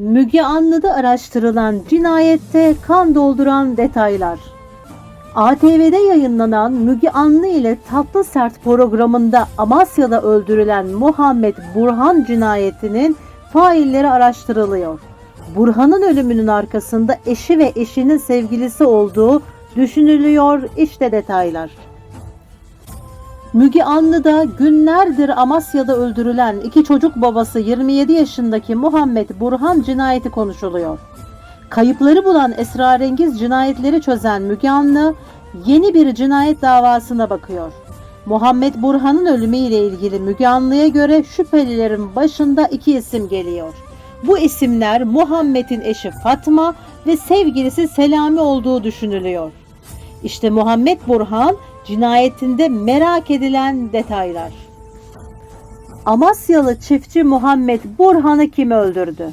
Müge Anlı'da araştırılan cinayette kan dolduran detaylar. ATV'de yayınlanan Müge Anlı ile Tatlı Sert programında Amasya'da öldürülen Muhammed Burhan cinayetinin failleri araştırılıyor. Burhan'ın ölümünün arkasında eşi ve eşinin sevgilisi olduğu düşünülüyor. İşte detaylar. Müge Anlı'da günlerdir Amasya'da öldürülen iki çocuk babası 27 yaşındaki Muhammed Burhan cinayeti konuşuluyor. Kayıpları bulan esrarengiz cinayetleri çözen Müge Anlı yeni bir cinayet davasına bakıyor. Muhammed Burhan'ın ölümüyle ilgili Müge Anlı'ya göre şüphelilerin başında iki isim geliyor. Bu isimler Muhammed'in eşi Fatma ve sevgilisi Selami olduğu düşünülüyor. İşte Muhammed Burhan cinayetinde merak edilen detaylar. Amasyalı çiftçi Muhammed Burhan'ı kim öldürdü?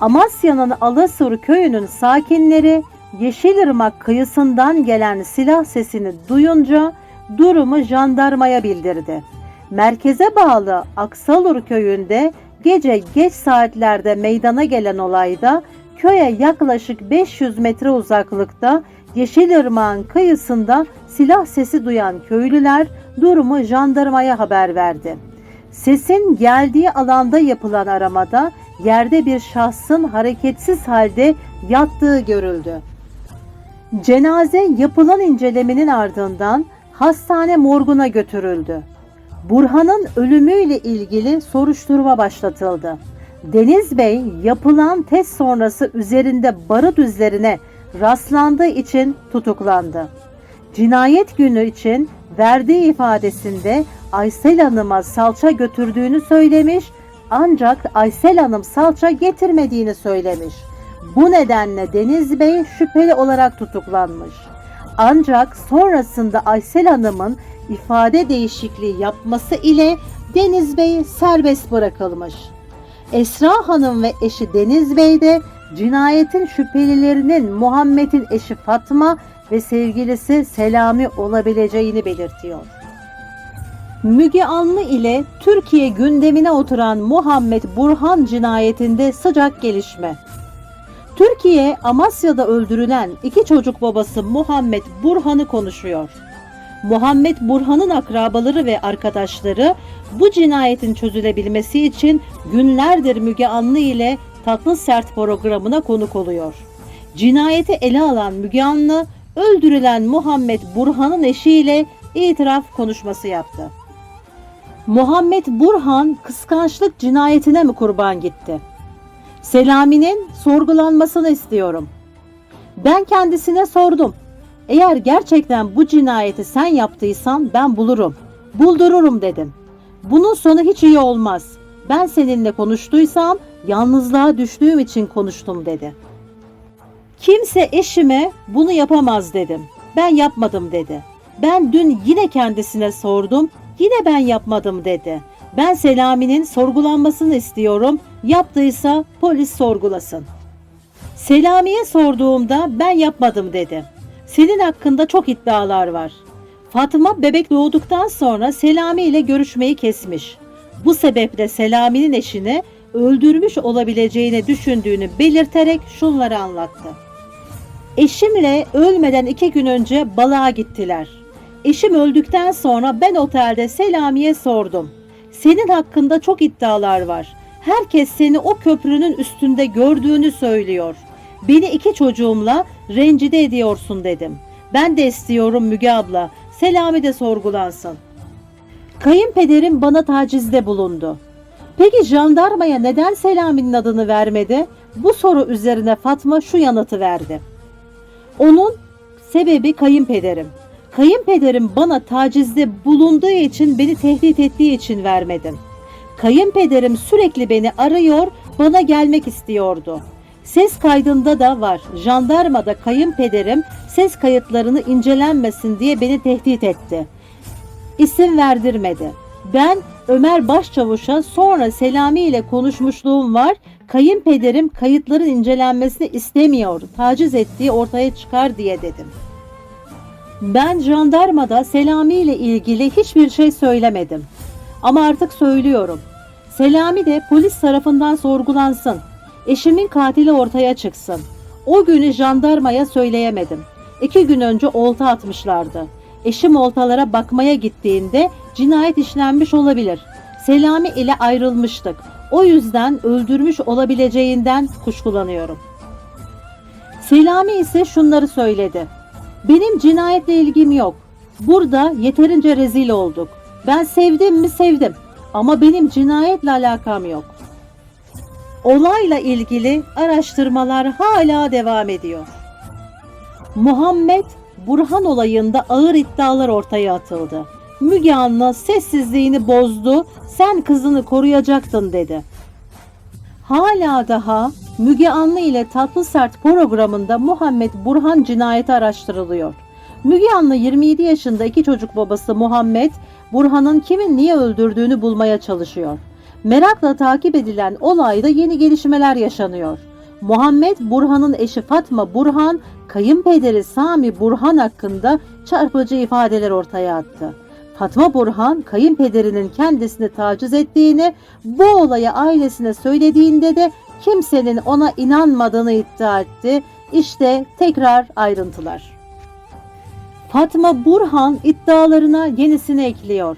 Amasya'nın Alasur köyünün sakinleri Yeşilırmak kıyısından gelen silah sesini duyunca durumu jandarmaya bildirdi. Merkeze bağlı Aksalur köyünde gece geç saatlerde meydana gelen olayda köye yaklaşık 500 metre uzaklıkta Yeşilırmak'ın kıyısında silah sesi duyan köylüler durumu jandarmaya haber verdi. Sesin geldiği alanda yapılan aramada yerde bir şahsın hareketsiz halde yattığı görüldü. Cenaze yapılan incelemenin ardından hastane morguna götürüldü. Burhan'ın ölümüyle ilgili soruşturma başlatıldı. Deniz Bey yapılan test sonrası üzerinde barut üzerine rastlandığı için tutuklandı. Cinayet günü için verdiği ifadesinde Aysel Hanım'a salça götürdüğünü söylemiş ancak Aysel Hanım salça getirmediğini söylemiş. Bu nedenle Deniz Bey şüpheli olarak tutuklanmış. Ancak sonrasında Aysel Hanım'ın ifade değişikliği yapması ile Deniz Bey serbest bırakılmış. Esra Hanım ve eşi Deniz Bey de cinayetin şüphelilerinin Muhammed'in eşi Fatma ve sevgilisi Selami olabileceğini belirtiyor. Müge Anlı ile Türkiye gündemine oturan Muhammed Burhan cinayetinde sıcak gelişme. Türkiye Amasya'da öldürülen iki çocuk babası Muhammed Burhan'ı konuşuyor. Muhammed Burhan'ın akrabaları ve arkadaşları bu cinayetin çözülebilmesi için günlerdir Müge Anlı ile Tatlı Sert programına konuk oluyor. Cinayeti ele alan Müge Anlı, öldürülen Muhammed Burhan'ın eşiyle itiraf konuşması yaptı. Muhammed Burhan kıskançlık cinayetine mi kurban gitti? Selami'nin sorgulanmasını istiyorum. Ben kendisine sordum. Eğer gerçekten bu cinayeti sen yaptıysan ben bulurum. Buldururum dedim. Bunun sonu hiç iyi olmaz. Ben seninle konuştuysam yalnızlığa düştüğüm için konuştum dedi. Kimse eşime bunu yapamaz dedim. Ben yapmadım dedi. Ben dün yine kendisine sordum. Yine ben yapmadım dedi. Ben Selami'nin sorgulanmasını istiyorum. Yaptıysa polis sorgulasın. Selami'ye sorduğumda ben yapmadım dedi. Senin hakkında çok iddialar var. Fatma bebek doğduktan sonra Selami ile görüşmeyi kesmiş. Bu sebeple Selami'nin eşini öldürmüş olabileceğini düşündüğünü belirterek şunları anlattı. Eşimle ölmeden iki gün önce balığa gittiler. Eşim öldükten sonra ben otelde Selami'ye sordum. Senin hakkında çok iddialar var. Herkes seni o köprünün üstünde gördüğünü söylüyor. Beni iki çocuğumla rencide ediyorsun dedim. Ben de istiyorum Müge abla. Selami de sorgulansın. Kayınpederim bana tacizde bulundu. Peki jandarmaya neden Selami'nin adını vermedi? Bu soru üzerine Fatma şu yanıtı verdi. Onun sebebi kayınpederim. Kayınpederim bana tacizde bulunduğu için beni tehdit ettiği için vermedim. Kayınpederim sürekli beni arıyor, bana gelmek istiyordu. Ses kaydında da var. Jandarmada kayınpederim ses kayıtlarını incelenmesin diye beni tehdit etti. İsim verdirmedi. Ben Ömer Başçavuş'a sonra Selami ile konuşmuşluğum var. Kayınpederim kayıtların incelenmesini istemiyor. Taciz ettiği ortaya çıkar diye dedim. Ben jandarmada Selami ile ilgili hiçbir şey söylemedim. Ama artık söylüyorum. Selami de polis tarafından sorgulansın. Eşimin katili ortaya çıksın. O günü jandarmaya söyleyemedim. İki gün önce olta atmışlardı. Eşim oltalara bakmaya gittiğinde cinayet işlenmiş olabilir. Selami ile ayrılmıştık. O yüzden öldürmüş olabileceğinden kuşkulanıyorum. Selami ise şunları söyledi. Benim cinayetle ilgim yok. Burada yeterince rezil olduk. Ben sevdim mi sevdim ama benim cinayetle alakam yok. Olayla ilgili araştırmalar hala devam ediyor. Muhammed Burhan olayında ağır iddialar ortaya atıldı. Müge Anlı sessizliğini bozdu, sen kızını koruyacaktın dedi. Hala daha Müge Anlı ile Tatlı Sert programında Muhammed Burhan cinayeti araştırılıyor. Müge Anlı 27 yaşında iki çocuk babası Muhammed, Burhan'ın kimin niye öldürdüğünü bulmaya çalışıyor. Merakla takip edilen olayda yeni gelişmeler yaşanıyor. Muhammed Burhan'ın eşi Fatma Burhan, kayınpederi Sami Burhan hakkında çarpıcı ifadeler ortaya attı. Fatma Burhan kayınpederinin kendisini taciz ettiğini, bu olayı ailesine söylediğinde de kimsenin ona inanmadığını iddia etti. İşte tekrar ayrıntılar. Fatma Burhan iddialarına yenisini ekliyor.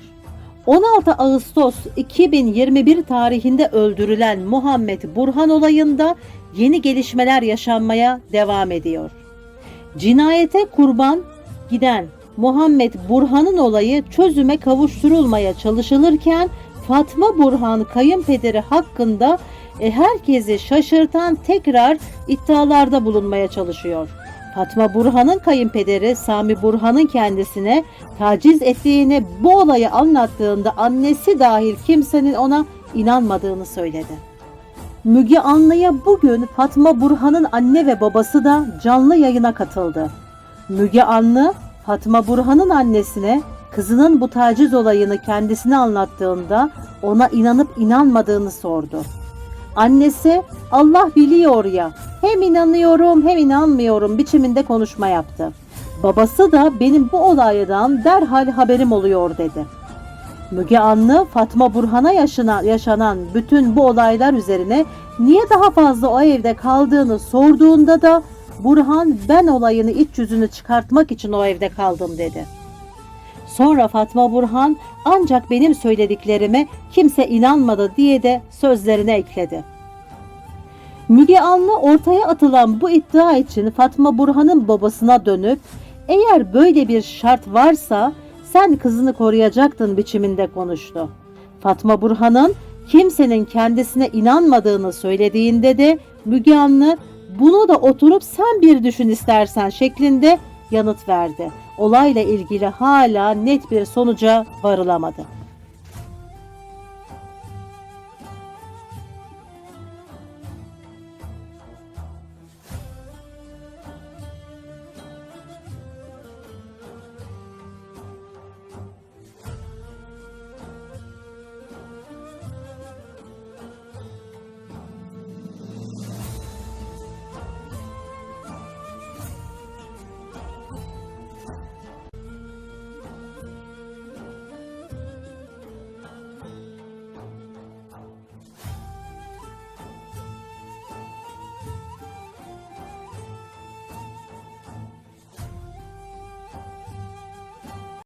16 Ağustos 2021 tarihinde öldürülen Muhammed Burhan olayında yeni gelişmeler yaşanmaya devam ediyor. Cinayete kurban giden Muhammed Burhan'ın olayı çözüme kavuşturulmaya çalışılırken Fatma Burhan kayınpederi hakkında e, herkesi şaşırtan tekrar iddialarda bulunmaya çalışıyor. Fatma Burhan'ın kayınpederi Sami Burhan'ın kendisine taciz ettiğini bu olayı anlattığında annesi dahil kimsenin ona inanmadığını söyledi. Müge Anlı'ya bugün Fatma Burhan'ın anne ve babası da canlı yayına katıldı. Müge Anlı, Fatma Burhan'ın annesine kızının bu taciz olayını kendisine anlattığında ona inanıp inanmadığını sordu. Annesi Allah biliyor ya hem inanıyorum hem inanmıyorum biçiminde konuşma yaptı. Babası da benim bu olaydan derhal haberim oluyor dedi. Müge Anlı Fatma Burhan'a yaşanan, yaşanan bütün bu olaylar üzerine niye daha fazla o evde kaldığını sorduğunda da Burhan ben olayını iç yüzünü çıkartmak için o evde kaldım dedi. Sonra Fatma Burhan ancak benim söylediklerime kimse inanmadı diye de sözlerine ekledi. Müge Anlı ortaya atılan bu iddia için Fatma Burhan'ın babasına dönüp eğer böyle bir şart varsa sen kızını koruyacaktın biçiminde konuştu. Fatma Burhan'ın kimsenin kendisine inanmadığını söylediğinde de Müge Anlı bunu da oturup sen bir düşün istersen şeklinde yanıt verdi. Olayla ilgili hala net bir sonuca varılamadı.